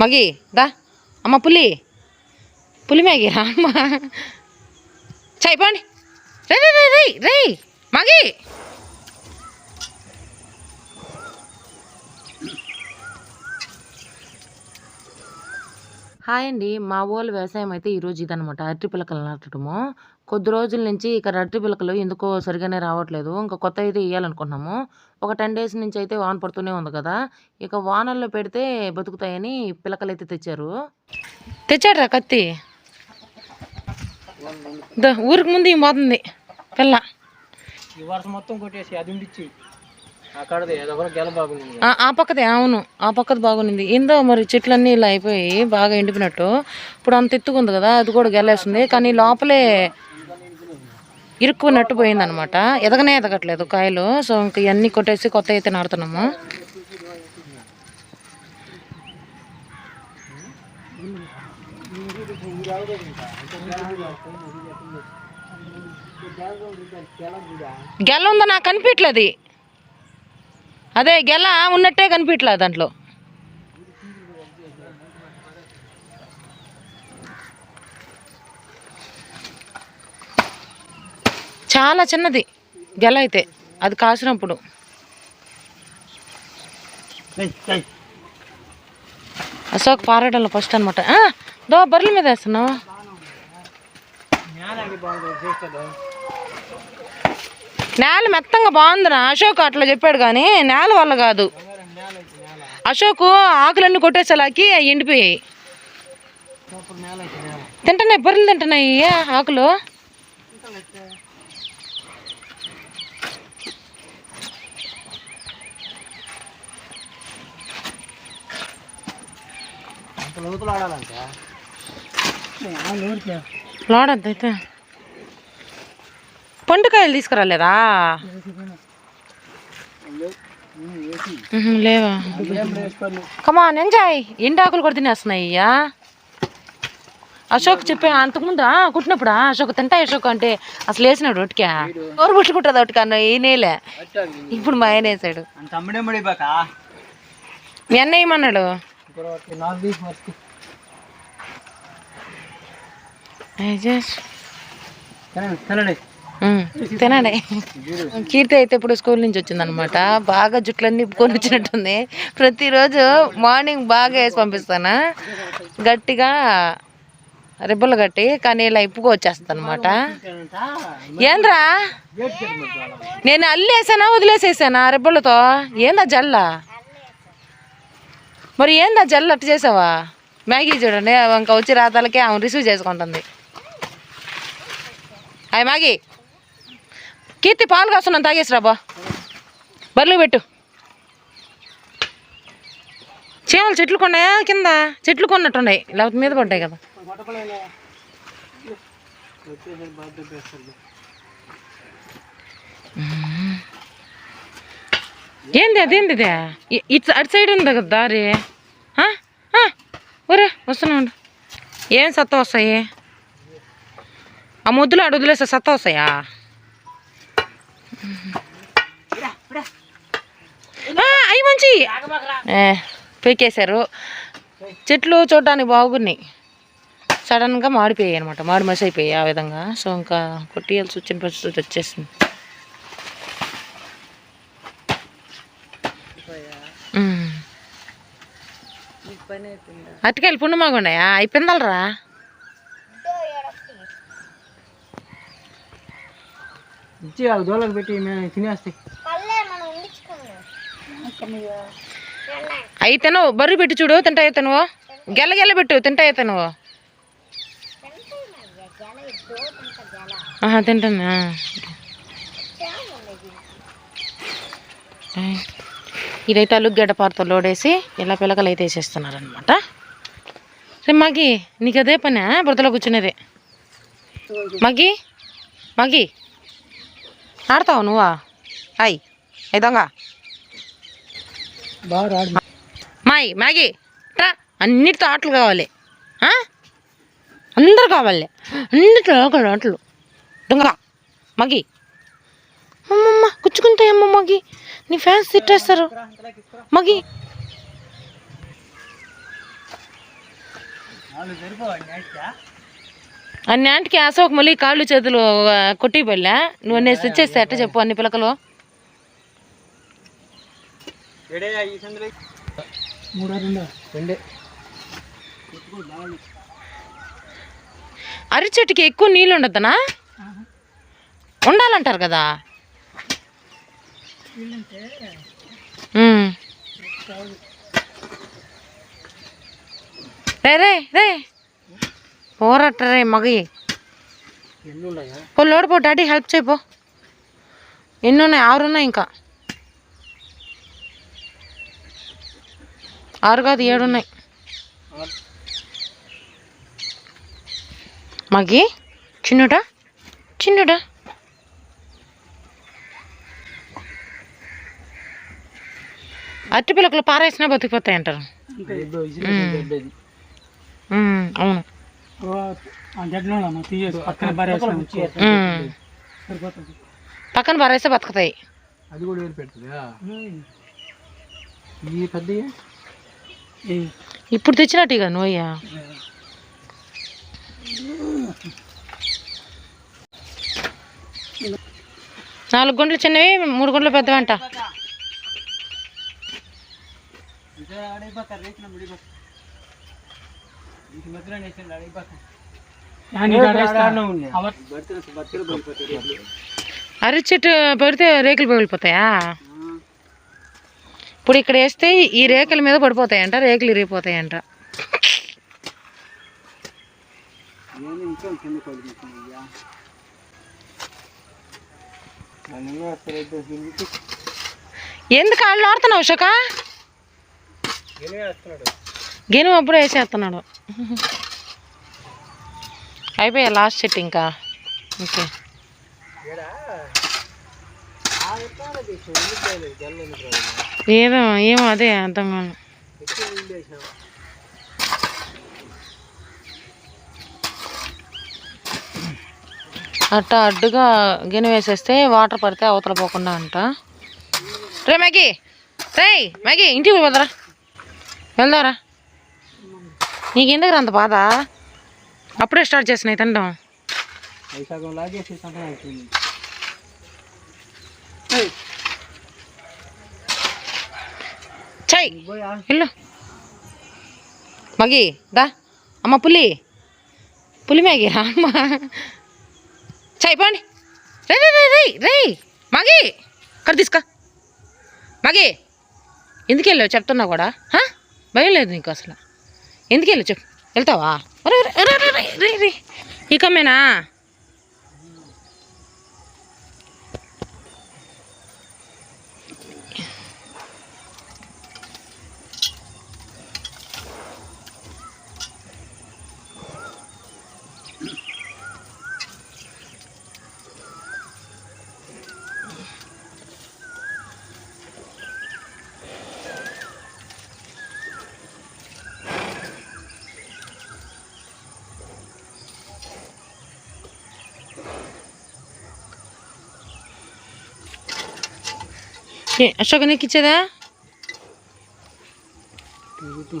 మగి దా అమ్మ పులి పులి మేగిరా అమ్మ చైపోండి రే రే రే రే రే మగి హాయ్ అండి. మా ఊళ్ళో వ్యవసాయం అయితే ఈరోజు ఇదనమాట అరటి పిలకలు నాటడము. కొద్ది రోజుల నుంచి ఇక్కడ అరటి పిలకలు ఎందుకో సరిగానే రావట్లేదు. ఇంకా కొత్త అయితే ఇవ్వాలనుకుంటున్నాము ఒక టెన్ డేస్ నుంచి అయితే వాన పడుతూనే ఉంది కదా. ఇక వానల్లో పెడితే బతుకుతాయని పిలకలు అయితే తెచ్చారు. తెచ్చాడ్రా కత్తి? దా, ఊరికి ముందు ఈ పోతుంది పిల్ల. ఈ మొత్తం కొట్టేసి అది ఉండిచ్చి. ఆ, పక్కదే అవును. ఆ పక్కది బాగుంది. ఏందో మరి చెట్లన్నీ ఇలా అయిపోయి బాగా ఎండిపోయినట్టు. ఇప్పుడు అంత ఎత్తుకుంది కదా అది కూడా గెలేస్తుంది. కానీ లోపలే ఇరుక్కున్నట్టు పోయింది అనమాట ఎదగనే ఎదగట్లేదు కాయలు. సో ఇంక ఇవన్నీ కొట్టేసి కొత్త అయితే నాడుతున్నాము గెల ఉందో? నాకు కనిపించలేదు అదే గెల ఉన్నట్టే కనిపించలేదు దాంట్లో. చాలా చిన్నది గెల అయితే అది కాసినప్పుడు. అశోక్ పారడంలో ఫస్ట్ అనమాట దో బర్రెల మీద వేస్తున్నావు? నేల మెత్తంగా బాగుందిరా. అశోక్ అట్లా చెప్పాడు కానీ నేల వల్ల కాదు. అశోక్ ఆకులన్నీ కొట్టేసేలాకి అవి ఎండిపోయాయి. తింటున్నాయి బర్రెలు తింటున్నాయి ఆకులు? లోడద్దు అయితే. పండుకాయలు తీసుకురాలేదా? లేవా? కమాన్ ఎంజాయ్ ఎండాకులు కూడా తినేస్తున్నాయి అయ్యా. అశోక్ చెప్పే అంతకుముందు? కుట్టినప్పుడా? అశోక్ తింటాయి అశోక్ అంటే అసలు వేసినాడు ఒటికా ఎవరు పుట్టుకుంటుంది ఒటికా అన్న ఈయనేలే ఇప్పుడు మా ఆయన వేసాడు. మీ అన్న ఏమన్నాడు? తినండి కీర్తి అయితే ఇప్పుడు స్కూల్ నుంచి వచ్చిందనమాట. బాగా జుట్లన్నీ కొని వచ్చినట్టుంది. ప్రతిరోజు మార్నింగ్ బాగా వేసి పంపిస్తాను? గట్టిగా రిబ్బలు కట్టి కానీ ఇలా ఇప్పుకు వచ్చేస్తాను అనమాట ఏంద్రా? నేను అల్లేసానా వదిలేసేసానా రిబ్బలతో ఏందా జల్ల? మరి ఏందా జల్ల? అట్టు చేసావా? మ్యాగీ చూడండి ఇంకా వచ్చి రాతాలకే ఆమె రిసీవ్ చేసుకుంటుంది. అయ్యి మ్యాగీ. కీర్తి పాలు కాస్తున్నాను తాగేసి బర్లు పెట్టు. చీమలు చెట్లు కొన్నాయా కింద? చెట్లు కొన్నట్టున్నాయి. లేకపోతే మీద పడ్డాయి కదా. ఏంది అదేంది ఇదే? ఇ- అటు సైడ్ ఉంది కదా దారి? ఒరే వస్తున్నాడు ఏం సత్త వస్తాయి? ఆ ముద్దులు అడుగులేస్తా వదిలేస్తే సత్త వస్తాయా? అవి మంచి. పీకేశారు. చెట్లు చూడటానికి బాగున్నాయి. సడన్గా మాడిపోయాయి అనమాట మాడి మసి అయిపోయాయి ఆ విధంగా. సో ఇంకా కొట్టియాల్సి వచ్చిన పరిస్థితి వచ్చేసింది. అటుకెళ్ళి పుణ్యమాగుండాయా అయిపోయిందలరా? ఇచ్చి ఆ జోలకు పెట్టి మేము తినేస్తాయి. అయితే నువ్వు బర్రి పెట్టి చూడు. తింటాయి నువ్వు గెల్ల గెల్ల పెట్టు. తింటాయి నువ్వు ఆహా, తింటాను. ఇదైతే అలుగడ్డ పారతో లోడేసి ఇలా పిలకలు అయితే వేసేస్తున్నారు అనమాట రే మగి నీకు అదే పనా బురదలో కూర్చునేదే. మగి మగి ఆడతావు నువ్వా? అయ్ ఐదొంగ దొంగ? మాయ్ మ్యాగీ రా. అన్నిటితో ఆటలు కావాలి. ఆ? అందరు కావాలి. అన్నిటిలో ఆటలు దొంగ మగి అమ్మమ్మ గుచ్చుకుంటాయమ్మ మగి నీ ఫ్యాన్స్ తిట్టేస్తారు. మగి వాళ్ళు అన్ని ఆంటికి అశోక్ మళ్ళీ కాళ్ళు చేతులు కొట్టి పళ్ళా? నువ్వు అన్నీ తెచ్చేస్తే అట్ట చెప్పు అన్ని పిలకలు అరటి చెట్టుకి ఎక్కువ నీళ్ళు ఉండద్దనా? ఉండాలంటారు కదా. రే రే రే. పోరట్ట రే మగి ఎన్ని ఉన్నాయా పో లోడు పో డాడీ హెల్ప్ చేయపో ఎన్ని ఉన్నాయి ఆరు ఉన్నాయి ఇంకా. ఆరు కాదు ఏడు ఉన్నాయి మగి చిన్నుడా? చిన్నుడా? అట్టి పిల్లకలు పారేసినా బతికిపోతాయి అంటారు అవును. పక్కన పారేస్తే బతుకుతాయి. అది కూడా వేరు పెడుతుందా? ఈ పెద్ద ఇప్పుడు తెచ్చినట్టు ఇక నువ్వయ్యా నాలుగు గుంటలు చిన్నవి మూడు గుంటలు పెద్దవంట అరటి చెట్టు పెడితే రేకులు పగిలిపోతాయా? ఇప్పుడు ఇక్కడ వేస్తే ఈ రేకుల మీద పడిపోతాయంట రేకులు ఇరిగిపోతాయంట. ఎందుకు? వాళ్ళు ఆడుతున్నావు షక గెను అప్పుడు వేసేస్తున్నాడు. అయిపోయా లాస్ట్ సెట్ ఇంకా? ఓకే ఏదో ఏమో అదే అర్థం కాదు అట్ట అడ్డుగా గిన్నె వేసేస్తే వాటర్ పడితే అవతల పోకుండా అంట. రే మ్యాగీ! రే మ్యాగీ ఇంటికి పోదరా. వెళ్దారా. నీకు ఎందుకు అంత బాధ? అప్పుడే స్టార్ట్ చేసినాయి తినడం వైశాఖం లాగేసి మగి దా. అమ్మ పులి. పులి మ్యాగీ రా అమ్మ. చై పోండి. రే రే రే రే రే మగి. ఇక్కడ తీసుకో. మగి. ఎందుకు వెళ్ళావు? చెప్తున్నా కూడా? భయం లేదు నీకు అసలు. ఎందుకు వెళ్ళావు? చెప్పు. వెళ్తావా? అరే, అరే, అరే, అరే, రే రే ఇకమేనా ఏ, అశోక్ నీకు ఇచ్చేదా తిరుగుతూ